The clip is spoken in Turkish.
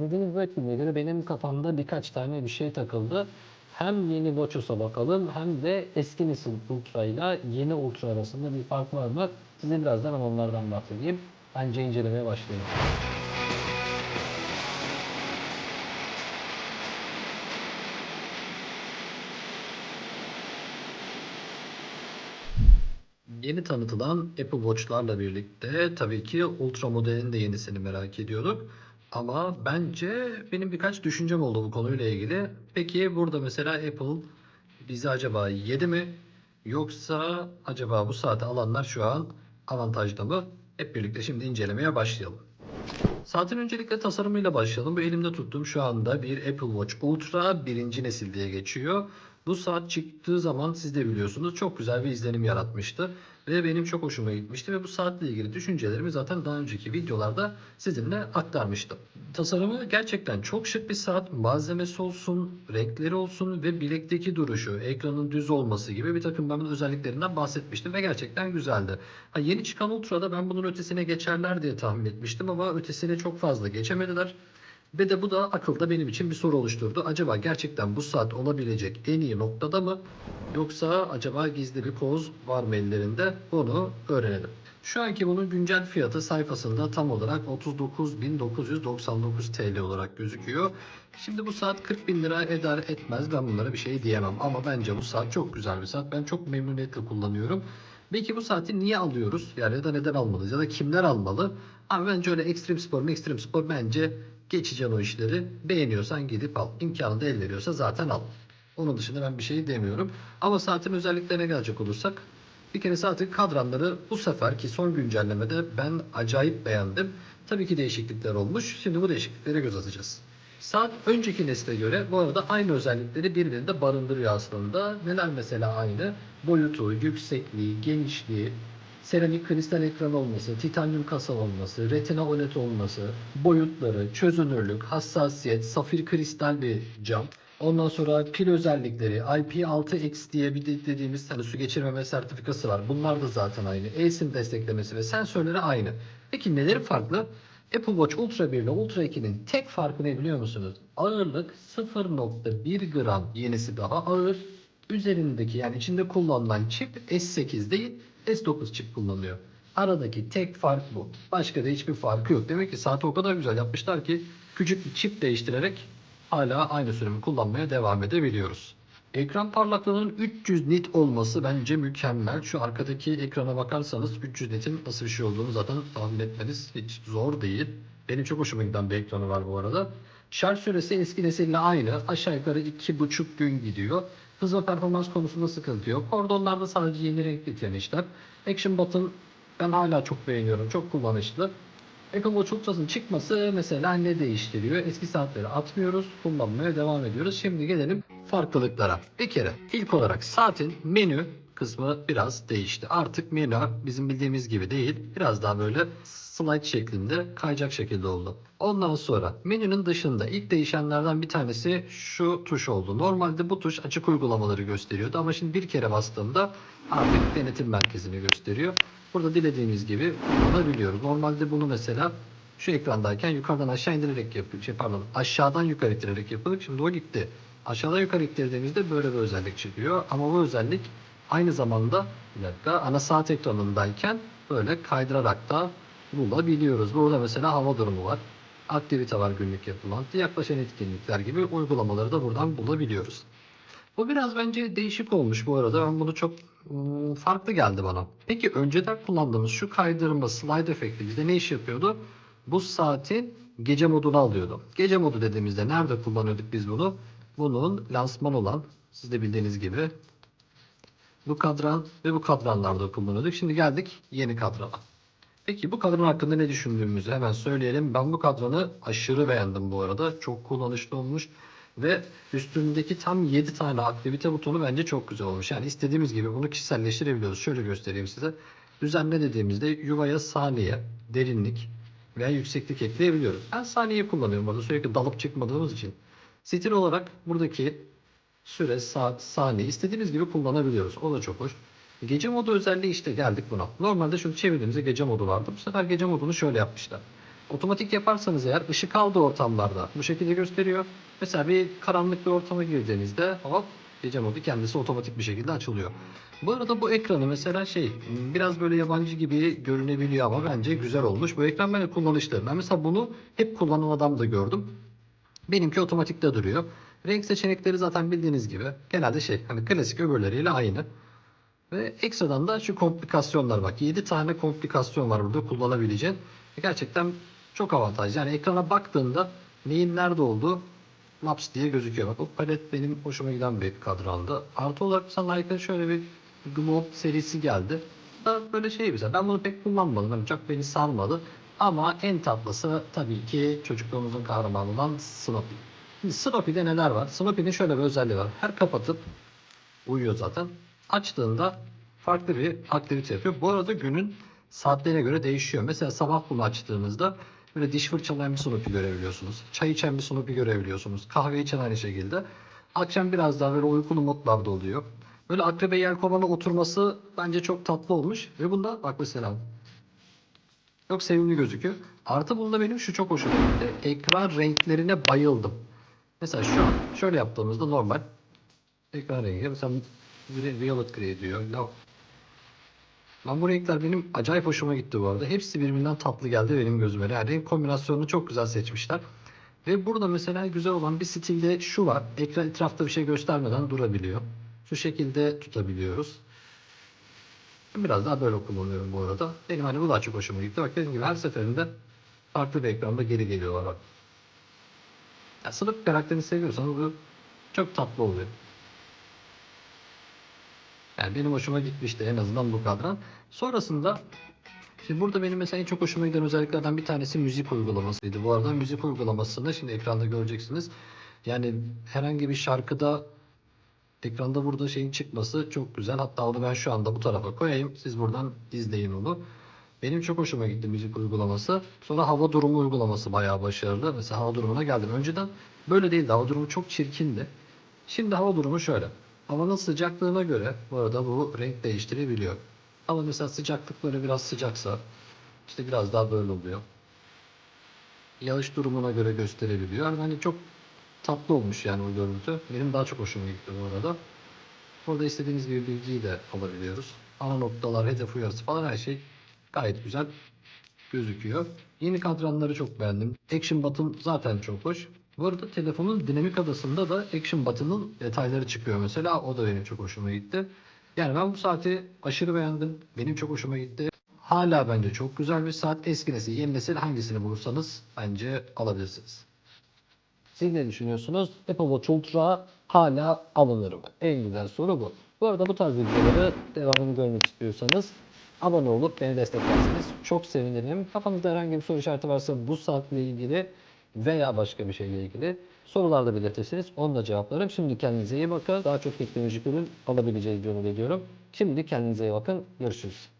Dediğiniz göre benim kafamda birkaç tane bir şey takıldı. Hem yeni Lotus'a bakalım hem de eski nesil Ultra ile yeni Ultra arasında bir fark var mı? Size birazdan onlardan bahsedeyim. Bence incelemeye başlayalım. Yeni tanıtılan Apple Watch'larla birlikte tabii ki Ultra modelinin de yenisini merak ediyorduk. Ama bence benim birkaç düşüncem oldu bu konuyla ilgili. Peki burada mesela Apple bizi acaba yedi mi? Yoksa acaba bu saati alanlar şu an avantajda mı? Hep birlikte şimdi incelemeye başlayalım. Saatin öncelikle tasarımıyla başlayalım. Bu elimde tuttuğum şu anda bir Apple Watch Ultra birinci nesil diye geçiyor. Bu saat çıktığı zaman siz de biliyorsunuz çok güzel bir izlenim yaratmıştı. Ve benim çok hoşuma gitmişti ve bu saatle ilgili düşüncelerimi zaten daha önceki videolarda sizinle aktarmıştım. Tasarımı gerçekten çok şık bir saat. Malzemesi olsun, renkleri olsun ve bilekteki duruşu, ekranın düz olması gibi bir takım ben özelliklerinden bahsetmiştim ve gerçekten güzeldi. Ha, yeni çıkan Ultra'da ben bunun ötesine geçerler diye tahmin etmiştim ama ötesine çok fazla geçemediler. Ve de bu da akılda benim için bir soru oluşturdu. Acaba gerçekten bu saat olabilecek en iyi noktada mı? Yoksa acaba gizli bir koz var mı ellerinde? Bunu öğrenelim. Şu anki bunun güncel fiyatı sayfasında tam olarak 39.999 TL olarak gözüküyor. Şimdi bu saat 40 bin lira eder etmez ben bunlara bir şey diyemem. Ama bence bu saat çok güzel bir saat. Ben çok memnuniyetle kullanıyorum. Peki bu saati niye alıyoruz? Yani ya da neden almalıyız? Ya da kimler almalı? Ama bence öyle ekstrem spor, ekstrem spor bence geçeceksin o işleri. Beğeniyorsan gidip al. İmkanı da el veriyorsa zaten al. Onun dışında ben bir şey demiyorum. Ama saatin özelliklerine gelecek olursak bir kere saatin kadranları bu seferki son güncellemede ben acayip beğendim. Tabii ki değişiklikler olmuş. Şimdi bu değişikliklere göz atacağız. Saat önceki nesle göre bu arada aynı özellikleri birbirinde barındırıyor aslında. Neler mesela aynı? Boyutu, yüksekliği, genişliği, seramik kristal ekran olması, titanyum kasa olması, retina OLED olması, boyutları, çözünürlük, hassasiyet, safir kristal bir cam. Ondan sonra pil özellikleri, IP6X diye bir de- dediğimiz hani su geçirmeme sertifikası var. Bunlar da zaten aynı. eSIM desteklemesi ve sensörleri aynı. Peki neleri farklı? Apple Watch Ultra 1 ile Ultra 2'nin tek farkı ne biliyor musunuz? Ağırlık 0.1 gram yenisi daha ağır. Üzerindeki yani içinde kullanılan çip S8 değil S9 çip kullanılıyor. Aradaki tek fark bu. Başka da hiçbir farkı yok. Demek ki saati o kadar güzel yapmışlar ki küçük bir çip değiştirerek hala aynı sürümü kullanmaya devam edebiliyoruz. Ekran parlaklığının 300 nit olması bence mükemmel. Şu arkadaki ekrana bakarsanız 300 nitin nasıl bir şey olduğunu zaten tahmin etmeniz hiç zor değil. Benim çok hoşuma giden bir ekranı var bu arada. Şarj süresi eski nesille aynı. Aşağı yukarı 2,5 gün gidiyor. Hız performans konusunda sıkıntı yok. Kordonlarda sadece yeni renk getirmişler. Action button ben hala çok beğeniyorum. Çok kullanışlı. Apple Watch Ultra'sın çıkması mesela ne değiştiriyor? Eski saatleri atmıyoruz, kullanmaya devam ediyoruz. Şimdi gelelim farklılıklara. Bir kere ilk olarak saatin menü kısmı biraz değişti. Artık menü bizim bildiğimiz gibi değil. Biraz daha böyle slide şeklinde kayacak şekilde oldu. Ondan sonra menünün dışında ilk değişenlerden bir tanesi şu tuş oldu. Normalde bu tuş açık uygulamaları gösteriyordu ama şimdi bir kere bastığımda artık denetim merkezini gösteriyor. Burada dilediğimiz gibi kullanabiliyoruz. Normalde bunu mesela şu ekrandayken yukarıdan aşağı indirerek yapıyor. Şey pardon aşağıdan yukarı ittirerek yapıyorduk. Şimdi o gitti. Aşağıdan yukarı ittirdiğimizde böyle bir özellik çıkıyor. Ama bu özellik aynı zamanda bir dakika ana saat ekranındayken böyle kaydırarak da bulabiliyoruz. Burada mesela hava durumu var. Aktivite var günlük yapılan. Yaklaşan etkinlikler gibi uygulamaları da buradan bulabiliyoruz. Bu biraz bence değişik olmuş bu arada. Ben bunu çok ım, farklı geldi bana. Peki önceden kullandığımız şu kaydırma slide efekti bizde ne iş yapıyordu? Bu saatin gece modunu alıyordu. Gece modu dediğimizde nerede kullanıyorduk biz bunu? Bunun lansman olan siz de bildiğiniz gibi bu kadran ve bu kadranlarda kullanıyorduk. Şimdi geldik yeni kadrana. Peki bu kadran hakkında ne düşündüğümüzü hemen söyleyelim. Ben bu kadranı aşırı beğendim bu arada. Çok kullanışlı olmuş. Ve üstündeki tam 7 tane aktivite butonu bence çok güzel olmuş. Yani istediğimiz gibi bunu kişiselleştirebiliyoruz. Şöyle göstereyim size. Düzenle dediğimizde yuvaya saniye, derinlik veya yükseklik ekleyebiliyoruz. Ben saniyeyi kullanıyorum burada sürekli dalıp çıkmadığımız için. Stil olarak buradaki süre, saat, saniye istediğimiz gibi kullanabiliyoruz. O da çok hoş. Gece modu özelliği işte geldik buna. Normalde şunu çevirdiğimizde gece modu vardı. Bu sefer gece modunu şöyle yapmışlar. Otomatik yaparsanız eğer ışık aldığı ortamlarda bu şekilde gösteriyor. Mesela bir karanlık bir ortama girdiğinizde hop gece modu kendisi otomatik bir şekilde açılıyor. Bu arada bu ekranı mesela şey biraz böyle yabancı gibi görünebiliyor ama bence güzel olmuş. Bu ekran bence kullanışlı. Ben mesela bunu hep kullanan adam da gördüm. Benimki otomatikte duruyor. Renk seçenekleri zaten bildiğiniz gibi genelde şey hani klasik öbürleriyle aynı. Ve ekstradan da şu komplikasyonlar bak 7 tane komplikasyon var burada kullanabileceğin. Gerçekten çok avantajlı. Yani ekrana baktığında neyin nerede olduğu laps diye gözüküyor. Bak o palet benim hoşuma giden bir kadrandı. Artı olarak mesela Like'ın şöyle bir Globe serisi geldi. Da böyle şey güzel. Ben bunu pek kullanmadım. Yani çok beni sarmadı. Ama en tatlısı tabii ki çocukluğumuzun kahramanı olan Snoopy. Şimdi Snoopy'de neler var? Snoopy'nin şöyle bir özelliği var. Her kapatıp uyuyor zaten. Açtığında farklı bir aktivite yapıyor. Bu arada günün saatlerine göre değişiyor. Mesela sabah bunu açtığınızda böyle diş fırçalayan bir Snoopy görebiliyorsunuz. Çay içen bir Snoopy görebiliyorsunuz. Kahve içen aynı şekilde. Akşam biraz daha böyle uykulu modlarda oluyor. Böyle akrebe yelkovana oturması bence çok tatlı olmuş. Ve bunda bak mesela çok sevimli gözüküyor. Artı bunda benim şu çok hoşuma gitti. Ekran renklerine bayıldım. Mesela şu an şöyle yaptığımızda normal ekran rengi. Mesela violet gray diyor. No. Lan bu renkler benim acayip hoşuma gitti bu arada. Hepsi birbirinden tatlı geldi benim gözüme. Yani renk kombinasyonunu çok güzel seçmişler. Ve burada mesela güzel olan bir stilde şu var. Ekran etrafta bir şey göstermeden durabiliyor. Şu şekilde tutabiliyoruz. Ben Biraz daha böyle kullanıyorum bu arada. Benim hani bu daha çok hoşuma gitti. Bak dediğim gibi her seferinde farklı bir ekranda geri geliyorlar bak. Ya sınıf karakterini seviyorsanız bu çok tatlı oluyor. Yani benim hoşuma gitmişti en azından bu kadran. Sonrasında Şimdi burada benim mesela en çok hoşuma giden özelliklerden bir tanesi müzik uygulamasıydı. Bu arada müzik uygulamasını şimdi ekranda göreceksiniz. Yani herhangi bir şarkıda ekranda burada şeyin çıkması çok güzel. Hatta onu ben şu anda bu tarafa koyayım. Siz buradan izleyin onu. Benim çok hoşuma gitti müzik uygulaması. Sonra hava durumu uygulaması bayağı başarılı. Mesela hava durumuna geldim. Önceden böyle değildi. Hava durumu çok çirkindi. Şimdi hava durumu şöyle. Havanın sıcaklığına göre bu arada bu renk değiştirebiliyor. Ama mesela sıcaklık böyle biraz sıcaksa işte biraz daha böyle oluyor. Yağış durumuna göre gösterebiliyor. Yani hani çok tatlı olmuş yani o görüntü. Benim daha çok hoşuma gitti bu arada. Burada istediğiniz gibi bilgiyi de alabiliyoruz. Ana noktalar, hedef uyarısı falan her şey gayet güzel gözüküyor. Yeni kadranları çok beğendim. Action button zaten çok hoş. Bu arada telefonun dinamik adasında da Action button'ın detayları çıkıyor mesela. O da benim çok hoşuma gitti. Yani ben bu saati aşırı beğendim. Benim çok hoşuma gitti. Hala bence çok güzel bir saat. Eski nesil, yeni nesil hangisini bulursanız bence alabilirsiniz. Siz ne düşünüyorsunuz? Apple Watch Ultra hala alınır mı? En güzel soru bu. Bu arada bu tarz videoları devamını görmek istiyorsanız abone olup beni desteklerseniz çok sevinirim. Kafanızda herhangi bir soru işareti varsa bu saatle ilgili veya başka bir şeyle ilgili sorularda belirtirseniz onu da cevaplarım. Şimdi kendinize iyi bakın. Daha çok teknolojik ürün alabileceğiz yönü ediyorum. Şimdi kendinize iyi bakın. Görüşürüz.